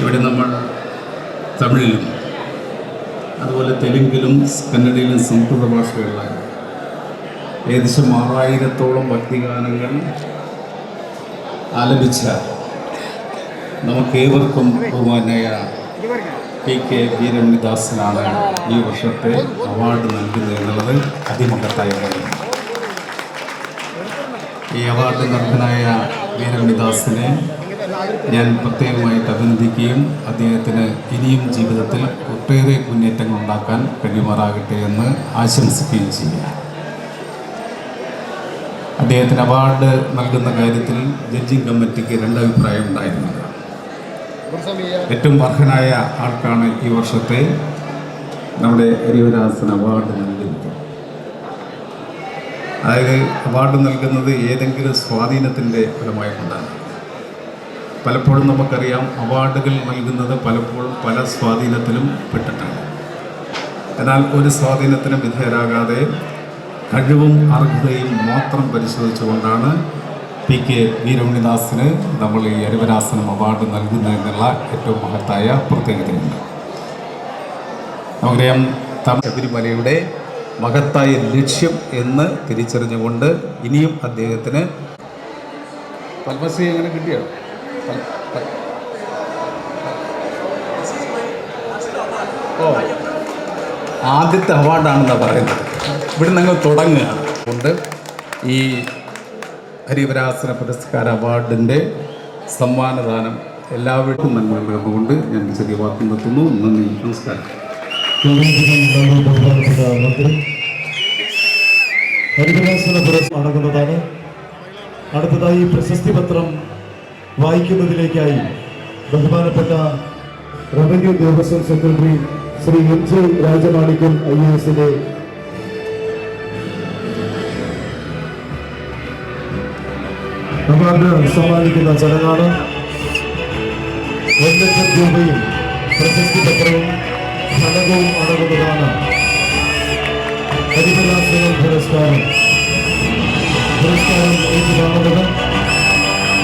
ഇവിടെ നമ്മൾ തമിഴിലും അതുപോലെ തെലുങ്കിലും കന്നഡയിലും സംസ്കൃത ഭാഷകളിലും ഏകദേശം ആറായിരത്തോളം ഭക്തിഗാനങ്ങൾ ആലപിച്ച നമുക്കേവർക്കും ബഹുമാനായ പി കെ വീരമണിദാസനാണ് ഈ വർഷത്തെ അവാർഡ് നൽകുന്നത് എന്നുള്ളത് അതിമഹത്തായ കാര്യം. ഈ അവാർഡ് അർഹനായ വീരമണിദാസിനെ ഞാൻ പ്രത്യേകമായിട്ട് അഭിനന്ദിക്കുകയും അദ്ദേഹത്തിന് ഇനിയും ജീവിതത്തിൽ ഒട്ടേറെ മുന്നേറ്റങ്ങൾ ഉണ്ടാക്കാൻ കഴിയുമാറാകട്ടെ എന്ന് ആശംസിക്കുകയും ചെയ്യുക അദ്ദേഹത്തിന് അവാർഡ് നൽകുന്ന കാര്യത്തിൽ ജഡ്ജിങ് കമ്മിറ്റിക്ക് രണ്ടഭിപ്രായം ഉണ്ടായിരുന്നില്ല. ഏറ്റവും അർഹനായ ആൾക്കാണ് ഈ വർഷത്തെ നമ്മുടെ ഹരിവരാസൻ അവാർഡ് നൽകുന്നത്. അതായത് അവാർഡ് നൽകുന്നത് ഏതെങ്കിലും സ്വാധീനത്തിന്റെ ഫലമായി കൊണ്ടാണ് പലപ്പോഴും നമുക്കറിയാം അവാർഡുകൾ നൽകുന്നത് പലപ്പോഴും പല സ്വാധീനത്തിലും പെട്ടിട്ടാണ്. എന്നാൽ ഒരു സ്വാധീനത്തിനും വിധേയരാകാതെ കഴിവും അർഹതയും മാത്രം പരിശോധിച്ചുകൊണ്ടാണ് പി കെ വീരമണിദാസിന് നമ്മൾ ഈ അരുവനാസനം അവാർഡ് നൽകുന്നതെന്നുള്ള ഏറ്റവും മഹത്തായ പ്രത്യേകതയുണ്ട്. നമുക്കറിയാം തമിഴ് ശബരിമലയുടെ മഹത്തായ ലക്ഷ്യം എന്ന് തിരിച്ചറിഞ്ഞുകൊണ്ട് ഇനിയും അദ്ദേഹത്തിന് പത്മശ്രീ എങ്ങനെ കിട്ടിയോ? പൽ- പൽ- ആദ്യത്തെ അവാർഡാണെന്നാണ് പറയുന്നത്. ഇവിടെ നിങ്ങൾ തുടങ്ങുക അതുകൊണ്ട് ഈ ഹരിവരാസന പുരസ്കാര അവാർഡിന്റെ സമ്മാനദാനം എല്ലാവർക്കും നന്മ നൽകുകൊണ്ട് ഞാൻ ചെറിയ വാക്ക് നിർത്തുന്നു. നന്ദി നമസ്കാരം. ഹരിവരാസന പുരസ്കാരം നടക്കുന്നതാണ് അടുത്തതായി പ്രശസ്തി പത്രം വായിക്കുന്നതിലേക്കായി ബഹുമാനപ്പെട്ട revenue Devaswom secretary Shri M J Rajamanickam I A എസിന്റെ അവാർഡ് സമ്മാനിക്കുന്ന ചടങ്ങാണ് ഒരു ലക്ഷം രൂപയും പ്രശസ്തി പത്രവും ഫലകവും അടങ്ങുന്നതാണ് പുരസ്കാരം. പുരസ്കാരം ഏറ്റുവാങ്ങുന്നത്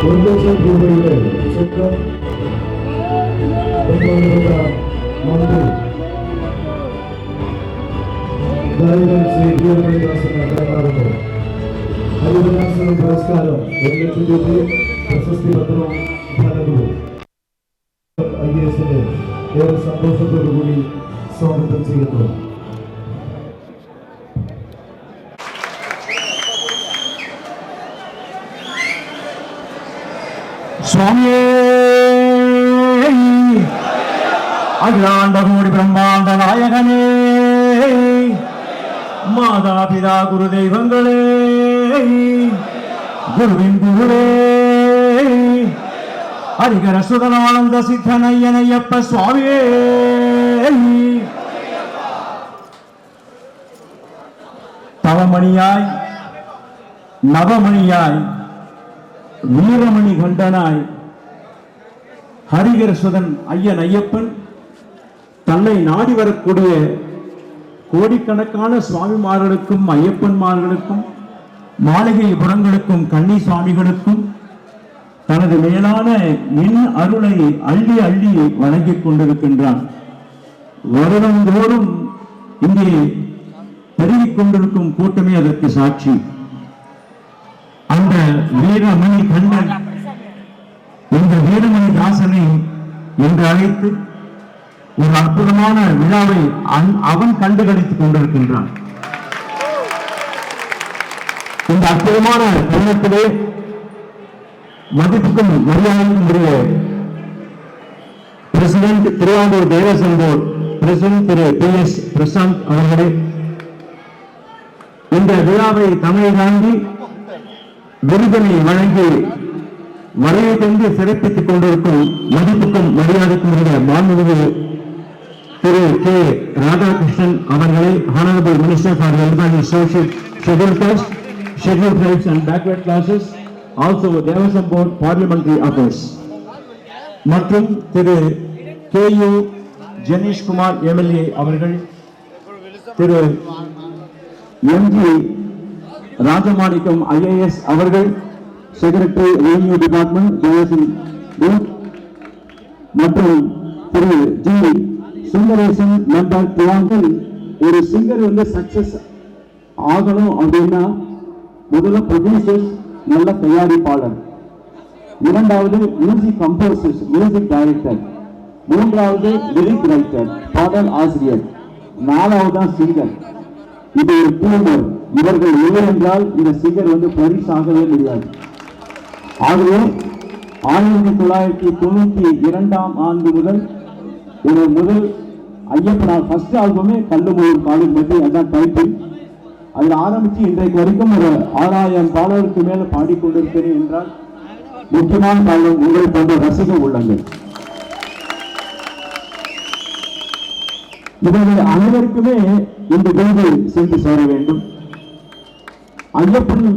ഒരു ലക്ഷം രൂപയുടെ ചെക്ക് ബഹുമാനപ്പെട്ട മന്ത്രി ഗായകൻ ശ്രീ വീരമണിദാസന് കൈമാറുന്നു ഹരിവരാസനം പുരസ്കാരം ഒരു ലക്ഷം സന്തോഷത്തോടു കൂടി സ്വാഗതം ചെയ്യുന്നു. சுவாமியே. அகிலாண்ட கோடி பிரம்மாண்ட நாயகனே. மாதா பிதா குரு தெய்வங்களே குருவின் குருவே. ஹரிகர சுதனானந்த சித்தனையனையப்ப சுவாமியே. தவமணியாய் நவமணியாய் வீரமணி கண்டனாய் ஹரிகரசுதன் ஐயன் ஐயப்பன் தன்னை நாடி வரக்கூடிய கோடிக்கணக்கான சுவாமிமார்களுக்கும் ஐயப்பன்மார்களுக்கும் மாளிகை புறங்களுக்கும் கன்னி சுவாமிகளுக்கும் தனது மேலான இன் அருளை அள்ளி அள்ளி வழங்கிக் கொண்டிருக்கின்றான். வருடந்தோறும் இங்கே பெருகிக் கொண்டிருக்கும் கூட்டமே அதற்கு சாட்சி. அந்த வீரமணி கண்ணன் இந்த வீரமணி தாசனை என்று அழைத்து ஒரு அற்புதமான விழாவை அவன் கண்டுகளித்துக் கொண்டிருக்கின்றான். இந்த அற்புதமான தருணத்திலே மதிப்புக்கும் மரியாதைக்கும் உரிய president Travancore Devaswom Board president Thiru P S Prasanth அவர்களே இந்த விழாவை தமிழ் தாண்டி விருதனை வழங்கி வருகை தந்து சிறப்பித்துக் கொண்டிருக்கும் மதிப்புக்கும் மரியாதைக்கும் உரிய மாண்புமிகு திரு கே. ராதாகிருஷ்ணன் அவர்களை honourable minister for welfare social schedule caste schedule tribes and backward classes also Devaswom board parliamentary office மற்றும் Thiru K U Jenishkumar MLA அவர்கள் திரு எம்ஜி ராஜமாணிக்கம் ஐஏஎஸ் அவர்கள் செக்ரட்டரி ரெவன்யூ டிபார்ட்மெண்ட் மற்றும் திரு ஜி சுந்தரேசன் மெம்பர் திவாங்கல் ஒரு சிங்கர் வந்து success ஆகணும் அப்படின்னா முதல்ல ப்ரொடியூசர்ஸ் நல்ல தயாரிப்பாளர். இரண்டாவது மியூசிக் கம்போசர்ஸ் மியூசிக் டைரக்டர் மூன்றாவது லிரிக் ரைட்டர் பாடல் ஆசிரியர். நாலாவது தான் சிங்கர் இது ஒரு டூமர் இவர்கள் இல்லை என்றால் இந்த சிகர் வந்து பரிசாகவே முடியாது. ஆகவே ஆயிரத்தி தொள்ளாயிரத்தி தொண்ணூத்தி இரண்டாம் ஆண்டு முதல் ஒரு முதல் ஐயப்பனார் ஃபர்ஸ்ட் ஆல்பமே கல்லுமூர் பாடல் பற்றி அதான் டைட்டில் அதில் ஆரம்பித்து இன்றைக்கு வரைக்கும் ஒரு ஆறாயிரம் பாடலுக்கு மேலே பாடிக்கொண்டிருக்கிறேன் என்றால் முக்கியமான காரணம் உங்களை போன்ற ரசிக உள்ளங்கள். இவர்கள் அனைவருக்குமே இந்த விருது சென்று சேர வேண்டும். ஐயப்பன்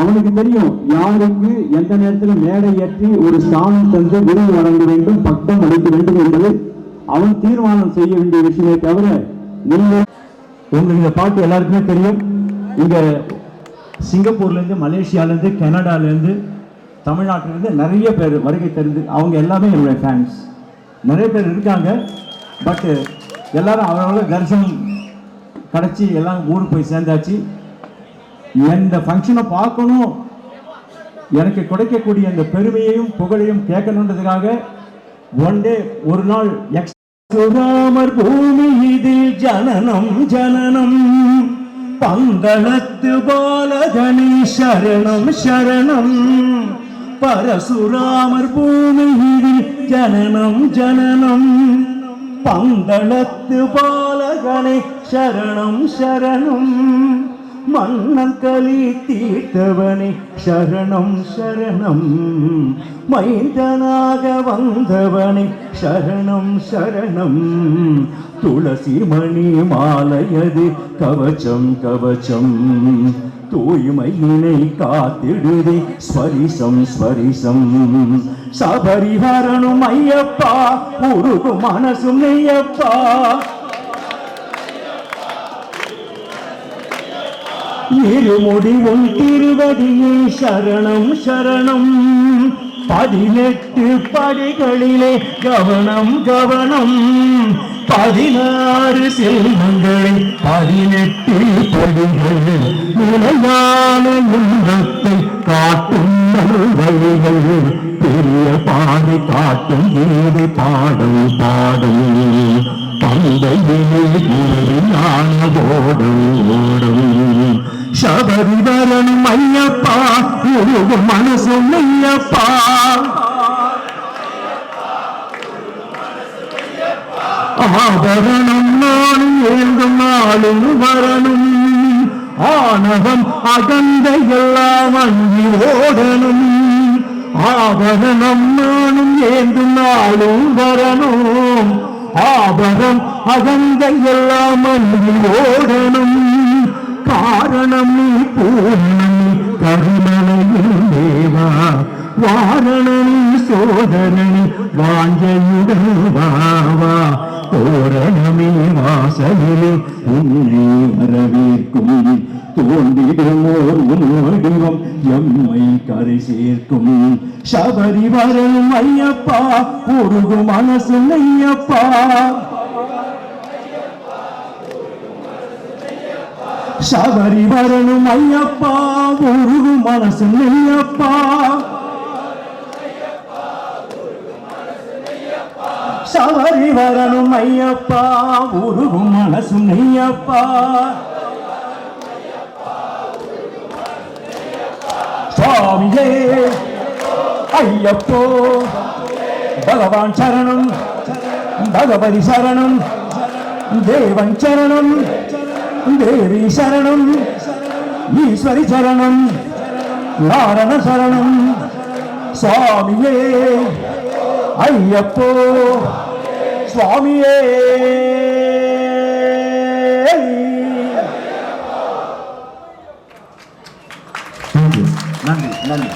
அவனுக்கு தெரியும் யாருக்கு எந்த நேரத்தில் மேடை ஏற்றி ஒரு ஸ்தானம் தந்து விருது வழங்க வேண்டும் பக்கம் அளிக்க வேண்டும் என்பது அவன் தீர்மானம் செய்ய வேண்டிய விஷயமே தவிர நீங்க உங்களுக்கு இந்த பாட்டு எல்லாருக்குமே தெரியும். இங்க சிங்கப்பூர்ல இருந்து மலேசியால இருந்து கனடால இருந்து தமிழ்நாட்டில இருந்து நிறைய பேர் வருகை தெரிந்து அவங்க எல்லாமே என்னுடைய ஃபேன்ஸ் நிறைய பேர் இருக்காங்க. பட்டு எல்லாரும் அவரவங்க தரிசனம் கிடச்சி எல்லாம் ஊருக்கு போய் சேர்ந்தாச்சு. எந்த ஃபங்க்ஷனை பார்க்கணும்? எனக்கு கிடைக்கக்கூடிய அந்த பெருமையையும் புகழையும் கேட்கணுன்றதுக்காக ஒன் டே ஒரு நாள் ராமர் பூமி இதில் ஜனனம் ஜனனம். பந்தளத்து பாலகணி சரணம் சரணம். பரசுராமர் பூமி இதில் ஜனனம் ஜனனம். പന്തളത്ത് ബാലകനെ ശരണം ശരണം. മണ്ണൽ കലി തീട്ടവണി ശരണം ശരണം. മൈന്ദനാക വന്നവനെ ശരണം ശരണം. തുളസി മണി മാലയത് കവചം കവചം. தூய்மையினை காத்திடுதே. ஸ்வரிசம் ஸ்வரிசம். சபரிஹரனும் ஐயப்பா உருகு மனசும் நெய்யப்பா. இருமுடி உன் திருவடியே சரணம் சரணம். பதினெட்டு படிகளிலே கவனம் கவனம். பதினாறு செல்வங்களை பதினெட்டு படிகள் நிலையான இன்பத்தை காட்டும் வழிகள். பெரிய பாடி காட்டும் ஏது பாடும் பாடும். பந்தையிலே ஞான ஓடும் ஓடும். சபரிவரனும் ஐயப்பா உருகு மனசும் ஐயப்பா. மகாபரணம் நான் ஏங்கும் நாளும் வரணும். ஆணவம் அகந்த எல்லாம் அங்கி ஓடணும். ஆபரணம் நானும் ஏந்தும் நாளும் வரணும். ஆபரம் அகந்த எல்லாம் அங்கி ஓடணும். காரணம் நீ பூரணம் நீ கருணனையும் தேவா. வாரணனி சோதரணி வாஞ்சையுடன் வாவா தோரணமே வாசலிலே உன்னை வரவேற்கும். தோன்றிடுமோர் உன் வடிவம் எம்மை கரை சேர்க்கும். சபரி வரும் ஐயப்பா உருகு மனசு ஐயப்பா சபரி வரணும் ஐயப்பா உருகு மனசு ஐயப்பா வரணும் ஐயப்பா உருகு மனசு ஐயப்பா சுவாமியே ஐயப்போ பகவான் சரணம் பகவதி சரணம் தேவன் சரணம் தேவி சரணம் ஈஸ்வரி சரணம் நாரண சரணம் சுவாமியே ஐயப்போ சுவாமியே. நன்றி நன்றி.